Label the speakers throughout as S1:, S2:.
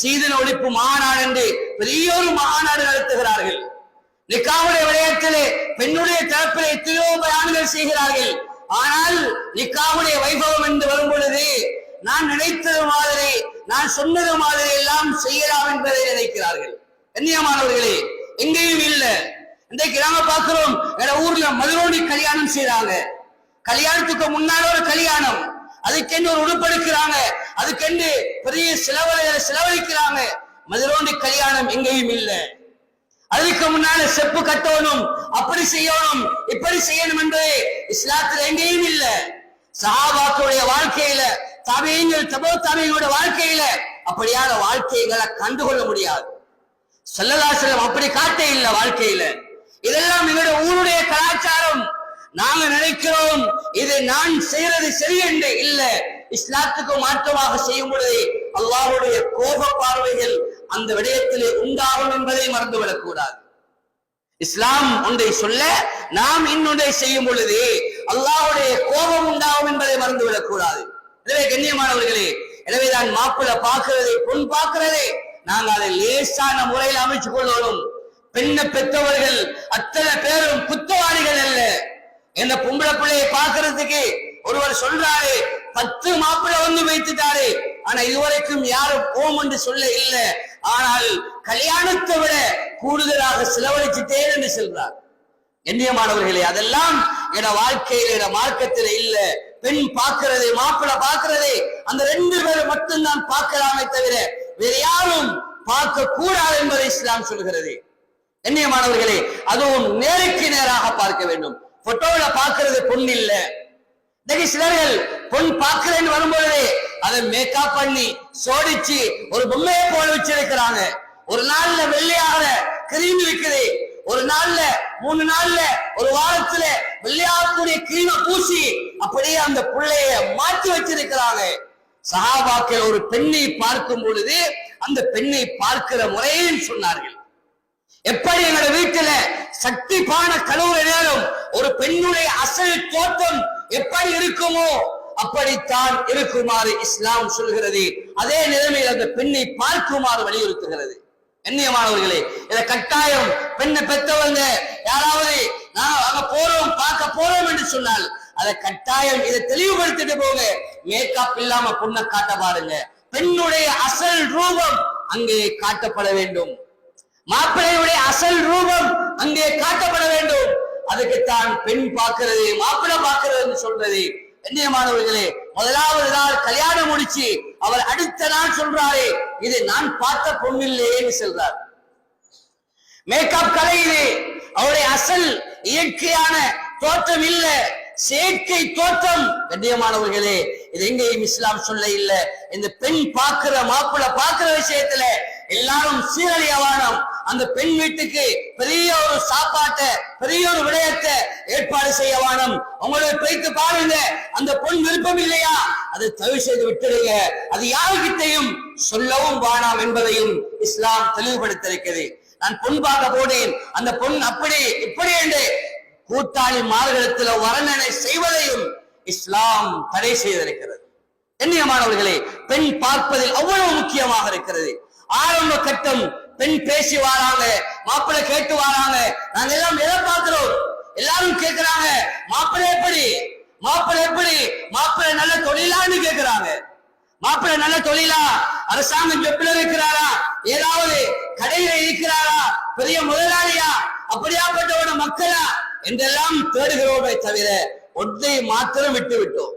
S1: சீதன ஒழிப்பு மாநாடு என்று பெரிய ஒரு மாநாடு நடத்துகிறார்கள். நிக்காவுடைய விடயத்திலே பெண்ணுடைய தரப்பிலே எத்தனையோ பயான்கள் செய்கிறார்கள். ஆனால் நிக்காவுடைய வைபவம் என்று வரும் பொழுது நான் நினைத்தது மாதிரி நான் சொன்னது மாதிரி எல்லாம் செய்யலாம் என்பதை நினைக்கிறார்கள். கண்ணியமானவர்களே எங்கேயும் இல்லை. இன்றைக்கு நாம பார்க்கிறோம் வேற ஊர்ல மதுரோடி கல்யாணம் செய்யறாங்க கல்யாணத்துக்கு முன்னால ஒரு கல்யாணம். அதுக்கென்று ஒரு உடுப்பெடுக்கிறாங்க அதுக்கென்று பெரிய செலவழி செலவழிக்கிறாங்க? மதுரோண்டி கல்யாணம் எங்கேயும் இல்லை. அதுக்கு முன்னால செப்பு கட்டணும் அப்படி செய்யணும் இப்படி செய்யணும் என்று இஸ்லாத்தில் எங்கேயும் இல்ல. சஹாபாக்களுடைய வாழ்க்கையில தபியங்கள் தபோ தபியங்களுடைய வாழ்க்கையில அப்படியான வாழ்க்கைகளை கண்டுகொள்ள முடியாது. செல்லதாசலம் அப்படி காட்டே இல்லை வாழ்க்கையில. இதெல்லாம் எங்களுடைய ஊருடைய கலாச்சாரம். நாங்க நினைக்கிறோம் இது நான் செய்யறது சரி என்று இல்ல. இஸ்லாத்துக்கு மாற்றமாக செய்யும் பொழுது அல்லாவுடைய கோப பார்வைகள் அந்த விடயத்திலே உண்டாகும் என்பதை மறந்துவிடக் கூடாது இஸ்லாம் ஒன்றை சொல்ல நாம் இன்னொன்றை செய்யும் பொழுது அல்லாவுடைய கோபம் உண்டாகும் என்பதை மறந்துவிடக் கூடாது எனவே கண்ணியமானவர்களே எனவேதான் மாப்பிள்ளை பார்க்கிறதை பொன் பார்க்கிறதே நாங்கள் அதை லேசான முறையில் அமைச்சு கொள்ளணும். பெண்ணை பெற்றவர்கள் அத்தனை பேரும் குத்தவாளிகள் அல்ல. இந்த பொம்பளை பிள்ளையை பாக்குறதுக்கு ஒருவர் சொல்றாரு பத்து மாப்பிள்ளை வந்து வைத்துட்டாரு. ஆனா இதுவரைக்கும் யாரும் போம் என்று சொல்ல இல்லை. ஆனால் கல்யாணத்தை விட கூடுதலாக செலவழிச்சுட்டேன் என்று சொல்றார். எண்ணியமானவர்களே அதெல்லாம் என வாழ்க்கையில என மார்க்கத்தில் இல்ல. பெண் பார்க்கிறதே மாப்பிள்ள பார்க்கிறதே அந்த ரெண்டு பேரும் மட்டும்தான் பார்க்கலாமே தவிர வேற யாரும் பார்க்க கூடாது என்பதை இஸ்லாம் சொல்கிறது. எண்ணியமானவர்களே அதுவும் நேருக்கு நேராக பார்க்க வேண்டும். போட்டோல பார்க்கறது பொண்ணு இல்ல. இன்னைக்கு சிலர்கள் பொன் பார்க்கிறேன்னு வரும்பொழுதே அதை மேக்கப் பண்ணி சோடிச்சு ஒரு பொம்மையை போல வச்சிருக்கிறாங்க. ஒரு நாள்ல வெள்ளையாக கிரீம் இருக்குது. ஒரு நாள்ல மூணு நாள்ல ஒரு வாரத்துல வெள்ளையாகக்கூடிய கிரீமை பூசி அப்படியே அந்த பிள்ளைய மாற்றி வச்சிருக்கிறாங்க. சகாபாக்கள் ஒரு பெண்ணை பார்க்கும் பொழுது அந்த பெண்ணை பார்க்கிற முறையில் சொன்னார்கள். எப்படி எங்களோட வீட்டுல சக்தி பான கழுவுற நேரம் பெண்ணுடைய அசல் தோற்றம் எப்படி இருக்குமோ அப்படித்தான் இருக்குமாறு இஸ்லாம் சொல்கிறது. அதே நிலைமையில் அந்த பெண்ணை பார்க்குமாறு வலியுறுத்துகிறது. எண்ணியமானவர்களே இத கட்டாயம் பெண்ணை பெற்றவங்க யாராவது நான் அங்க போறோம் பார்க்க போறோம் என்று சொன்னால் அதை கட்டாயம் இதை தெளிவுபடுத்திட்டு போங்க. மேக்கப் இல்லாம பொண்ணை காட்ட பாருங்க. பெண்ணுடைய அசல் ரூபம் அங்கே காட்டப்பட வேண்டும். மாப்பிள்ளையுடைய அசல் ரூபம் அங்கே காட்டப்பட அதுக்குத்தான் பெண் பார்க்கிறது மாப்பிள்ளை பார்க்கிறதுன்னு சொல்றது. கண்ணியமானவர்களே முதலாவது நாள் கல்யாணம் முடிச்சு அவர் அடுத்த நாள் சொல்றாரே இது நான் பார்த்த பொண்ணில்லையேன்னு சொல்றார். மேக்கப் கலையிலே அவருடைய அசல் இயற்கையான தோற்றம் இல்ல செயற்கை தோற்றம். கண்ணியமானவர்களே இது எங்கேயும் இஸ்லாம் சொல்ல இல்ல. இந்த பெண் பார்க்கிற மாப்பிள்ள பார்க்கிற விஷயத்துல எல்லாரும் சீரழியவானம். அந்த பெண் வீட்டுக்கு பெரிய ஒரு சாப்பாட்டை பெரிய ஒரு விடயத்தை ஏற்பாடு செய்ய வேணும். உங்களுக்கு பிரித்து பாருங்க. அந்த பொன் விருப்பம் இல்லையா? அதை தயவு செய்து விட்டுடுங்க. அது யாருக்கிட்டையும் சொல்லவும் வானாம் என்பதையும் இஸ்லாம் தெளிவுபடுத்திருக்கிறது நான் பொன் பார்க்க போனேன். அந்த பொன் அப்படி இப்படி என்று கூட்டாளி மார்களிடத்தில் வர்ணனை செய்வதையும் இஸ்லாம் தடை செய்திருக்கிறது. கண்ணியமானவர்களே பெண் பார்ப்பதில் அவ்வளவு முக்கியமாக இருக்கிறது. ஆரம்ப கட்டம் பெண் பேசி வாராங்க மாப்பிள்ளை கேட்டு வாராங்க. நாங்க எல்லாம் எதை பார்க்கிறோம்? எல்லாரும் கேட்கிறாங்க மாப்பிள்ளை எப்படி? மாப்பிள்ளை எப்படி? மாப்பிள்ளை நல்ல தொழிலான்னு கேட்கிறாங்க மாப்பிள்ளை நல்ல தொழிலா? அரசாங்கம் ஜொப்பில இருக்கிறாரா? ஏதாவது கடையில இருக்கிறாரா? பெரிய முதலாளியா? அப்படியாப்பட்டவன மக்களா? என்றெல்லாம் தேடுகிறோமே தவிர ஒன்றை மாத்திரம் விட்டு விட்டோம்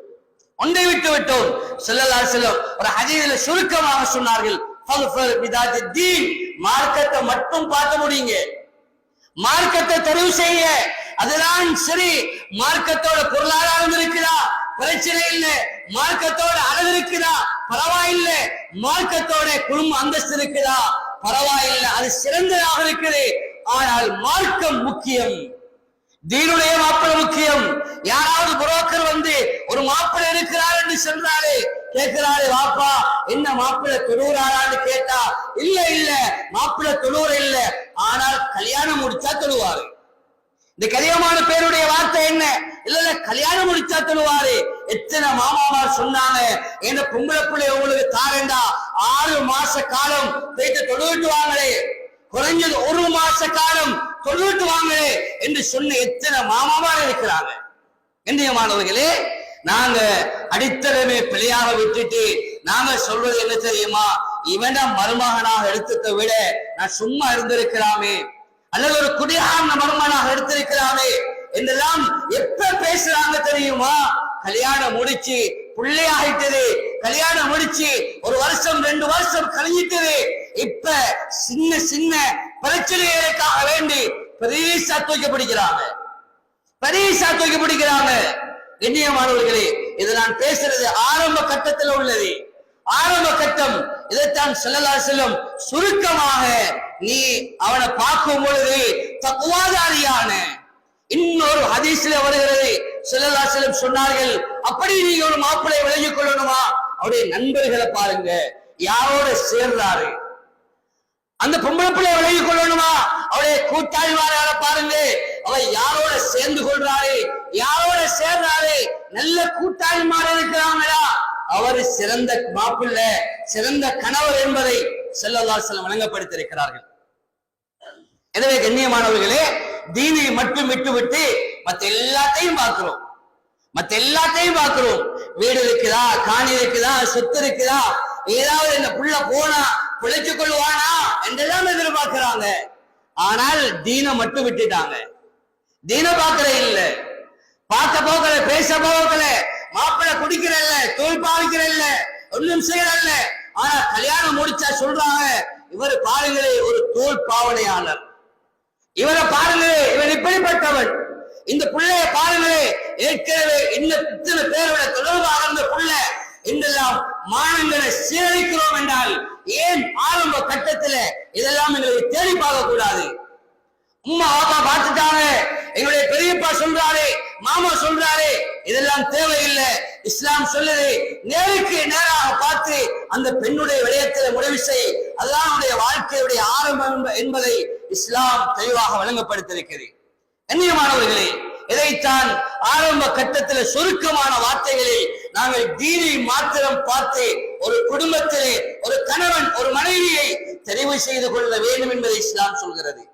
S1: ஒன்றை விட்டு விட்டோம் செல்லல்லா செல்லும் ஒரு ஹதீதுல சுருக்கமாக சொன்னார்கள். மார்க்கத்தை மட்டும் பார்க்க முடியுங்க. மார்க்கத்தை தெரிவு செய்ய. அதுதான் சரி. மார்க்கத்தோட பொருளாதாரம் இருக்குதா? பிரச்சனை இல்ல. மார்க்கத்தோட அளவு இருக்குதா? பரவாயில்ல. மார்க்கத்தோட குடும்ப அந்தஸ்து இருக்குதா? பரவாயில்ல. அது சிறந்ததாக இருக்குது. ஆனால் மார்க்கம் முக்கியம். தீனுடைய மாப்பிள்ளை முக்கியம். யாராவது புரோக்கர் வந்து ஒரு மாப்பிள்ளை இருக்கிறார் என்று சொல்றாரு. கேட்கிறாரு வாப்பா என்ன மாப்பிள்ளை தொழுவுறாரான்னு கேட்டா இல்ல இல்ல மாப்பிள்ளை தொழுவுற இல்ல. ஆனால் கல்யாணம் முடிச்சா தொழுவாரு. இந்த கல்யாணமான பேருடைய வார்த்தை என்ன? இல்ல இல்ல கல்யாணம் முடிச்சா தொழுவாரு. எத்தனை மாமாமார் சொன்னாங்க என்ன பொம்பளை பிள்ளை உங்களுக்கு தாரேண்டா? ஆறு மாச காலம் போயிட்டு தொழுவிட்டு வாங்களே. குறைஞ்சது ஒரு மாச காலம் தொழுவிட்டு வாங்களே. என்று சொன்ன எத்தனை மாமாமார் இருக்கிறாங்க. மாணவர்களே நாங்க அடித்தளமே பிழையாக விட்டுட்டு நாங்க சொல்றது என்ன தெரியுமா? இவன மருமகனாக எடுத்ததை விட நான் சும்மா இருந்திருக்கிறாமே அல்லது ஒரு குடியான மருமகனாக எடுத்திருக்கிறாமே என்றெல்லாம் எப்ப பேசுறாங்க தெரியுமா? கல்யாணம் முடிச்சு பிள்ளையாயிட்டது கல்யாணம் முடிச்சு ஒரு வருஷம் ரெண்டு வருஷம் கழிஞ்சிட்டது. இப்ப சின்ன சின்ன பிரச்சனைகளுக்காக வேண்டி பெரிய தூக்கி பிடிக்கிறாங்க. பெரிய தூக்கி பிடிக்கிறாங்க. கண்ணியமானவர்களே இது நான் பேசுறது ஆரம்ப கட்டத்தில் உள்ளது. ஆரம்ப கட்டம் இதைத்தான் செல்லலா செல்லும் சுருக்கமாக நீ அவனை பார்க்கும் பொழுது தக்குவாதாரியான இன்னொரு ஹதீஸ்ல வருகிறது. செல்லலா செல்லும் சொன்னார்கள் அப்படி நீங்க ஒரு மாப்பிளை விலகிக் கொள்ளணுமா? அவருடைய நண்பர்களை பாருங்க யாரோட சேர்றாரு அந்த பொம்பளை பிள்ளை விலகிக் கொள்ளணுமா? அவருடைய கூட்டாளிமாரால பாருங்க அவ யாரோட சேர்ந்து கொள்றாரு? யாரோட சேர்றாரு நல்ல கூட்டாளிமார் இருக்கிறாங்களா? அவர் சிறந்த மாப்பிள்ளை சிறந்த கணவர் என்பதை செல்லல்லா செல்லம் வழங்கப்படுத்திருக்கிறார்கள் எனவே கண்ணியமானவர்களே தீனை மட்டும் விட்டு விட்டு மத்த எல்லாத்தையும் பார்க்கிறோம். மத்த எல்லாத்தையும் பார்க்கிறோம். வீடு இருக்குதா காணி இருக்குதா சொத்து இருக்குதா ஏதாவது இந்த புள்ள போனா பிழைச்சு கொள்வானா என்றெல்லாம் எதிர்பார்க்கிறாங்க. ஆனால் தீனை மட்டும் விட்டுட்டாங்க. தீன பார்க்கற இல்லை பார்க்க போகல பேச போகல மாப்பிள்ளை குடிக்கிறல்ல தோல் பாவிக்கிறல்ல ஒன்றும் செய்யறல்ல ஆனா கல்யாணம் முடிச்சா சொல்றாங்க இவர் பாருங்களே ஒரு தோல் பாவனையாளர். இவரை பாருங்களே இவன் இப்படிப்பட்டவன். இந்த பிள்ளைய பாருங்களே ஏற்கனவே இன்னும் இத்தனை பேரோட தொடர்பாக இருந்த புள்ள என்றெல்லாம் மானங்களை சீரழிக்கிறோம் என்றால் ஏன் ஆரம்ப கட்டத்துல இதெல்லாம் எங்களுக்கு தேடி பார்க்க கூடாது உம்மா அப்பா பார்த்துட்டாங்க. மாமா சொல்றாரு இதெல்லாம் தேவையில்லை. இஸ்லாம் சொல்லுது நேருக்கு நேராக பார்த்து அந்த பெண்ணுடைய விடயத்தில் முடிவு செய் அதுதான் வாழ்க்கையுடைய ஆரம்பம் என்ப- என்பதை இஸ்லாம் தெளிவாக வழங்கப்படுத்திருக்கிறது கண்ணியமானவர்களே இதைத்தான் ஆரம்ப கட்டத்தில் சுருக்கமான வார்த்தைகளில் நாங்கள் தீனை மாத்திரம் பார்த்து ஒரு குடும்பத்திலே ஒரு கணவன் ஒரு மனைவியை தெரிவு செய்து கொள்ள வேண்டும் என்பதை இஸ்லாம் சொல்கிறது.